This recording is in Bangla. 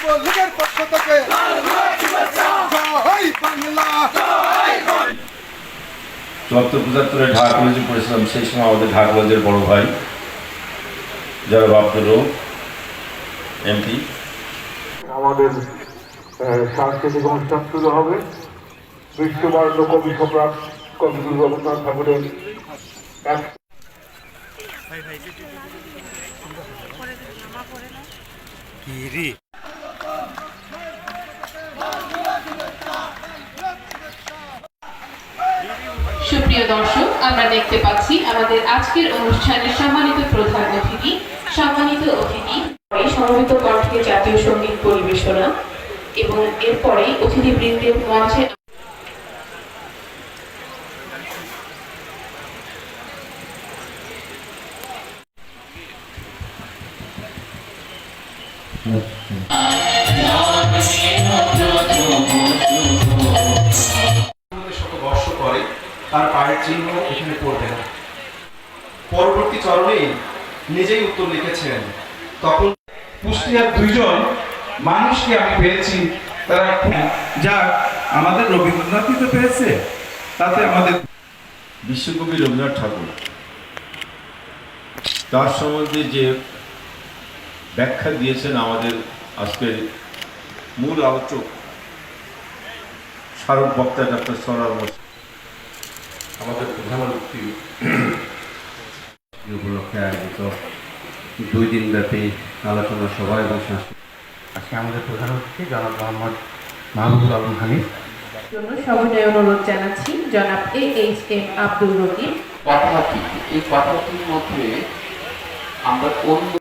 যুবলীগের পক্ষ থেকে চুয়াত্তর পঁচাত্তরে ঢাকা কলেজে পড়েছিলাম সেই সময় আমাদের ঢাকা কলেজের বড় ভাই যারা আব্দুর রৌফ এমপি আমাদের সাংস্কৃতিক অনুষ্ঠান শুরু হবে বিশ্ববর্ণ কবি সম্রাট কবিগুরু রবীন্দ্রনাথ ঠাকুরের সুপ্রিয় দর্শক, আমরা দেখতে পাচ্ছি আমাদের আজকের অনুষ্ঠানের সম্মানিত প্রধান অতিথি, সম্মানিত অতিথি সমবেত কণ্ঠে জাতীয় সংগীত পরিবেশনা এবং এরপরে অতিথিবৃন্দের মঞ্চে মধ্যে তার পায়ের চিহ্ন এখানে পড়বে না পরবর্তী চরণে নিজেই উত্তর লিখেছেন, তখন কুষ্টিয়ার দুইজন মানুষকে আমি পেয়েছি তারা যা আমাদের রবীন্দ্রনাথই তো পেয়েছে তাতে আমাদের বিশ্বকবি রবীন্দ্রনাথ ঠাকুর তার সম্বন্ধে যে ব্যাখ্যা দিয়েছেন আমাদের আজকের মূল আলোচক স্মারক বক্তা ডক্টর সরার। আমাদের প্রধান অতিথি এই উপলক্ষে আয়োজিত দুই দিন ব্যাপী আলোচনা সভা এবং সাংস্কৃতিক আজকে আমাদের প্রধান অতিথি জনাব মোহাম্মদ মাহবুবুল আলম হানিফ। জন্য সবিনয় অনুরোধ জানাচ্ছি জনাব A H M Abdul Rakib. কথাটি এই কথাটির মধ্যে আমরা অন্য